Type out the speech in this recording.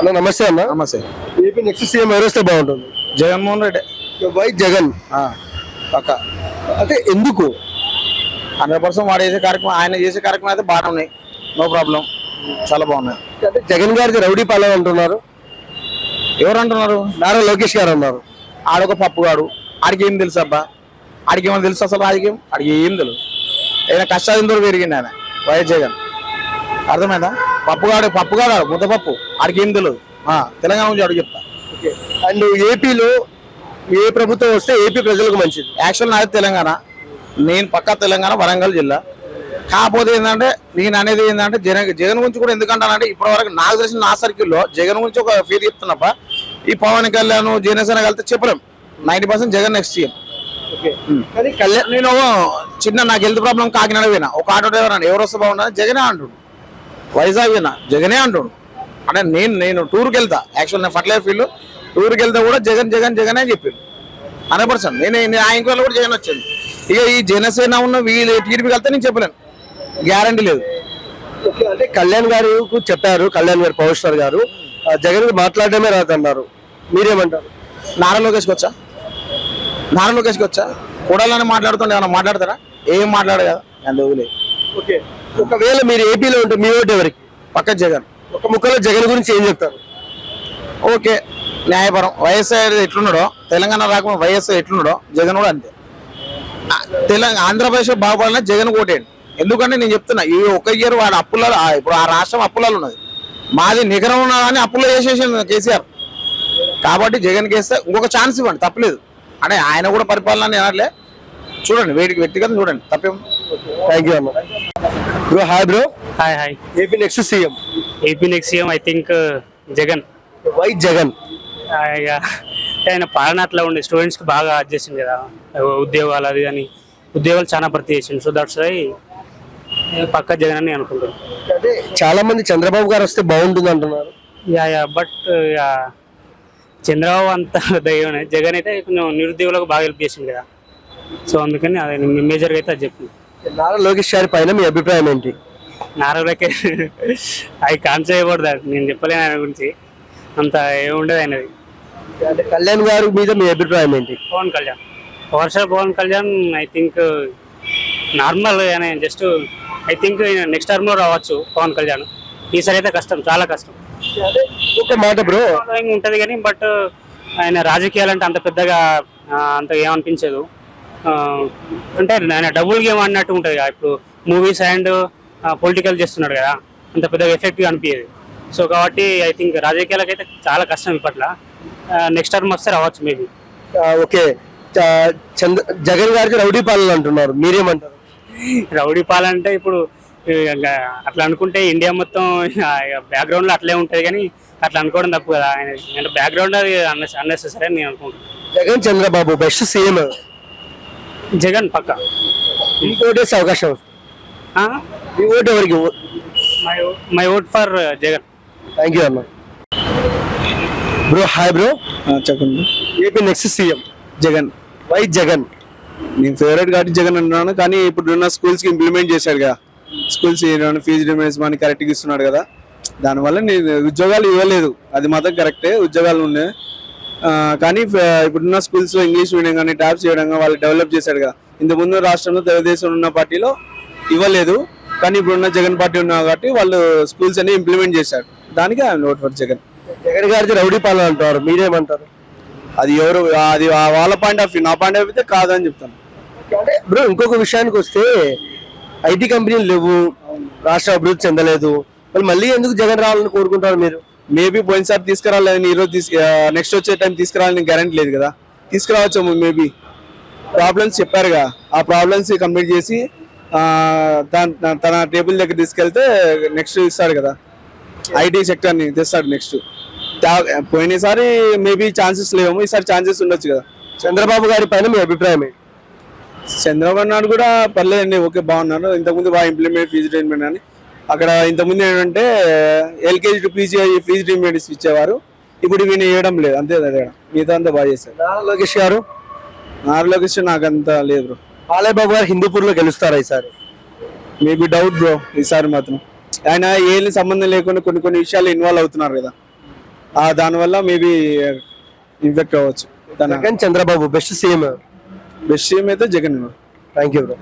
అన్న నమస్తే అన్న. నమస్తే. ఏపీ నెక్స్ట్ సీఎం ఎవరు వస్తే బాగుంటుంది? జగన్మోహన్ రెడ్డి. వై జగన్. పక్క. అంటే ఎందుకు? హండ్రెడ్ పర్సెంట్ వాడు చేసే కార్యక్రమం ఆయన చేసే కార్యక్రమం అయితే బాగానే ఉన్నాయి నో ప్రాబ్లం చాలా బాగున్నాయి. అంటే జగన్ గారిది రౌడీ పాలన అంటున్నారు. ఎవరు అంటున్నారు నారా లోకేష్ గారు అన్నారు. ఆడొక పప్పుగాడు. ఆడికి ఏం తెలుసు అబ్బా? ఆడికి ఏమైనా తెలుసు అసలు రాజకీయం? ఆడికి ఏం తెలుసు? ఆయన కష్టాలతో పెరిగింది ఆయన. వైఎస్ జగన్. అర్థమైందా? పప్పుగాడు పప్పుగాడు ఆడికి ఏం తెలియదు తెలంగాణ నుంచి అడుగు చెప్తా. అండ్ ఏపీలో ఏ ప్రభుత్వం వస్తే ఏపీ ప్రజలకు మంచిది? యాక్చువల్ నాది తెలంగాణ. నేను పక్కా తెలంగాణ వరంగల్ జిల్లా. కాకపోతే ఏంటంటే నేను అనేది ఏంటంటే జగన్ జగన్ గురించి కూడా ఎందుకంటానంటే ఇప్పటివరకు నాకు తెలిసిన నా సర్కిల్లో జగన్ గురించి ఒక ఫీర్ చెప్తున్నప్ప ఈ పవన్ కళ్యాణ్ జనసేన కలిస్తే చెప్పలేం. Ninety percent Jagan next CM. కానీ కళ్యాణ్ నేను చిన్న నాకు హెల్త్ ప్రాబ్లం కాకినాడ పోయినా. ఒక ఆటో డ్రైవర్ అని ఎవరు వస్తే బాగున్నా జగనే అంటుడు. వైజాగ్ పోయినా జగనే అంటుడు. అంటే నేను నేను టూర్కి వెళ్తా. యాక్చువల్ నేను ఫర్టిలైజర్ ఫీల్డ్ టూర్కి వెళ్తే కూడా జగన్ జగన్ జగన్ అని చెప్పిండు. Hundred percent. నేను నేను ఆ కూడా జగన్ వచ్చింది ఇక ఈ జనసేన ఉన్న వీళ్ళు టీడీపీకి వెళ్తే నేను చెప్పలేను. గ్యారంటీ లేదు. అంటే కళ్యాణ్ గారు చెప్పారు కళ్యాణ్ గారు పవర్ స్టార్ గారు జగన్ మాట్లాడడమే రాదన్నారు. మీరేమంటారు? నారా లోకేష్కి వచ్చా? నారా లోకేష్కి వచ్చా? కూడాలని మాట్లాడుతుండే ఏమన్నా మాట్లాడతారా? ఏం మాట్లాడు కదా నేను ఓకే. ఒకవేళ మీరు ఏపీలో ఉంటే మీ ఓటు ఎవరికి? పక్క జగన్. ఒక ముక్కలో జగన్ గురించి ఏం చెప్తారు? ఓకే. న్యాయపరం. వైఎస్ఆర్ ఎట్లున్నాడో తెలంగాణ రాకుండా వైఎస్ఆర్ ఎట్లున్నాడో జగన్ కూడా అంతే. తెలంగాణ ఆంధ్రప్రదేశ్ బాగుపడినా జగన్ కోటేయండి ఎందుకంటే నేను చెప్తున్నా ఈ ఒక ఇయర్ వాడు అప్పులలో ఆ, ఇప్పుడు ఆ రాష్ట్రం అప్పులలో ఉన్నది. మాది నిగరం ఉన్నదని అప్పులో చేసేసింది కేసీఆర్. కాబట్టి జగన్ కేస్తే ఇంకొక ఛాన్స్ ఇవ్వండి తప్పలేదు. అంటే ఆయన కూడా పరిపాలన అని చూడండి వేడికి వ్యక్తిగతం చూడండి తప్పేం థ్యాంక్ యూ అన్న bro hi bro hi hi AP next CM AP next CM I think Jagan. Why Jagan ఆయన పాలన అట్లా ఉండే స్టూడెంట్స్కి బాగా చేసింది కదా. ఉద్యోగాలు అది కానీ ఉద్యోగాలు చాలా భర్తీ చేసింది సో దట్స్ వై పక్క జగన్ అని అనుకుంటున్నాను. చాలా మంది చంద్రబాబు గారు వస్తే బాగుంటుంది అంటున్నారు. Yeah yeah but yeah Chandrababu అంత దయ్యం జగన్ అయితే కొంచెం నిరుద్యోగులకు బాగా హెల్ప్ చేసింది కదా. సో అందుకని అది మేజర్గా అయితే అది చెప్పింది నారా లోకేష్ గారి పైన మీ అభిప్రాయం ఏంటి? నారలకే అవి కాన్సేయకూడదు అది నేను చెప్పలేను ఆయన గురించి. అంత ఏముండదు ఆయనది. అంటే కళ్యాణ్ గారి మీద మీ అభిప్రాయం ఏంటి? Pawan Kalyan. Varsha Pawan Kalyan I think normal ఆయన. జస్ట్ ఐ థింక్ నెక్స్ట్ టర్మ్లో రావచ్చు పవన్ కళ్యాణ్. ఈసారి అయితే కష్టం చాలా కష్టం. ఒక మాట బ్రో. ఉంటుంది కానీ బట్ ఆయన రాజకీయాలు అంటే అంత పెద్దగా అంత ఏమనిపించదు. అంటే ఆయన డబుల్ గేమ్ అన్నట్టు ఉంటుంది కదా. ఇప్పుడు మూవీస్ అండ్ పొలిటికల్ చేస్తున్నాడు కదా. అంత పెద్దగా ఎఫెక్ట్గా అనిపించేది సో కాబట్టి ఐ థింక్ రాజకీయాలకు అయితే చాలా కష్టం ఇప్పట్లో. నెక్స్ట్ టర్మ్ వస్తే రావచ్చు మేబీ ఓకే. చంద్ర జగన్ గారికి రౌడీ పాలన అంటున్నారు. మీరేమంటారు? రౌడీ పాలంటే ఇప్పుడు ఇక అట్లా అనుకుంటే ఇండియా మొత్తం బ్యాక్గ్రౌండ్లో అట్లే ఉంటది కానీ అట్లా అనుకోవడం తప్పు కదా. ఆయన అంటే బ్యాక్గ్రౌండ్ అది అన్నెసెసరీ అని నేను అనుకుంటున్నాను జగన్ చంద్రబాబు బెస్ట్ సీఎం జగన్ పక్క. ఓటేసే అవకాశం. మీ ఓటు ఎవరికి my my vote for Jagan. Thank you అన్న. బ్రో హాయ్ బ్రో చెప్పండి AP next CM. Jagan. Why Jagan? నేను ఫేవరెట్ కాబట్టి జగన్ అంటున్నాను కానీ ఇప్పుడు ఉన్న స్కూల్స్కి ఇంప్లిమెంట్ చేశాడు కదా. స్కూల్స్ ఫీజు రిమెంట్స్మెంట్ కరెక్ట్గా ఇస్తున్నాడు కదా. దానివల్ల నేను ఉద్యోగాలు ఇవ్వలేదు. అది మాత్రం కరెక్టే ఉద్యోగాలు ఉన్నాయి. కానీ ఇప్పుడున్న స్కూల్స్లో ఇంగ్లీష్ మీడియం కానీ ట్యాబ్స్ చేయడం వాళ్ళు డెవలప్ చేశాడు కదా. ఇంతకుముందు రాష్ట్రంలో తెలుగుదేశం ఉన్న పార్టీలో ఇవ్వలేదు. కానీ ఇప్పుడున్న జగన్ పార్టీ ఉన్నా కాబట్టి వాళ్ళు స్కూల్స్ అన్ని ఇంప్లిమెంట్ చేశారు. దానికి ఆయన ఓట్ ఫర్ జగన్. జగన్ గారికి రౌడీ పాలన అంటారు. మీరేమంటారు? అది ఎవరు అది వాళ్ళ పాయింట్ ఆఫ్ వ్యూ నా పాయింట్ ఆఫ్ వ్యూ అయితే కాదని చెప్తాను. అంటే బ్రో ఇంకొక విషయానికి వస్తే ఐటీ కంపెనీలు లేవు. రాష్ట్ర అభివృద్ధి చెందలేదు. మళ్ళీ ఎందుకు జగన్ రావాలని కోరుకుంటారు మీరు? మేబీ పోయినసారి తీసుకురాలేదని ఈ రోజు తీసుకు నెక్స్ట్ వచ్చే టైం తీసుకురాలని గ్యారంటీ లేదు కదా. తీసుకురావచ్చు మేబీ. ప్రాబ్లమ్స్ చెప్పారుగా. ఆ ప్రాబ్లమ్స్ కంప్లీట్ చేసి తన- టేబుల్ దగ్గర తీసుకెళ్తే నెక్స్ట్ ఇస్తాడు కదా. ఐటీ సెక్టర్ని తెస్తాడు నెక్స్ట్ పోయినసారి మేబీ ఛాన్సెస్ లేవేమో ఈసారి ఛాన్సెస్ ఉండొచ్చు కదా. చంద్రబాబు గారి పైన మీ అభిప్రాయం చంద్రబాబు నాయుడు కూడా పర్లేదండి ఓకే బాగున్నారు ఇంతకుముందు బాగా ఇంప్లిమెంట్ ఫీజు అని. అక్కడ ఇంతకుముందు ఏంటంటే LKG to PG fees treatment ఇచ్చేవారు. ఇప్పుడు ఈయన వేయడం లేదు అంతే తేడా మిగతా అంతా బాగా చేశారు. నారా లోకేష్ గారు? నారు లోకేష్ నాకు అంత లేదు బ్రో. బాలయ్య బాబు గారు హిందూపూర్లో గెలుస్తారా ఈసారి? మేబీ డౌట్ బ్రో ఈసారి మాత్రం. ఆయన ఏం సంబంధం లేకుండా కొన్ని కొన్ని విషయాలు ఇన్వాల్వ్ అవుతున్నారు కదా. ఆ దానివల్ల మేబీ ఇన్ఫెక్ట్ అవ్వచ్చు. దాని Jagan Chandrababu best CM best CM అయితే జగన్ థ్యాంక్ యూ బ్రో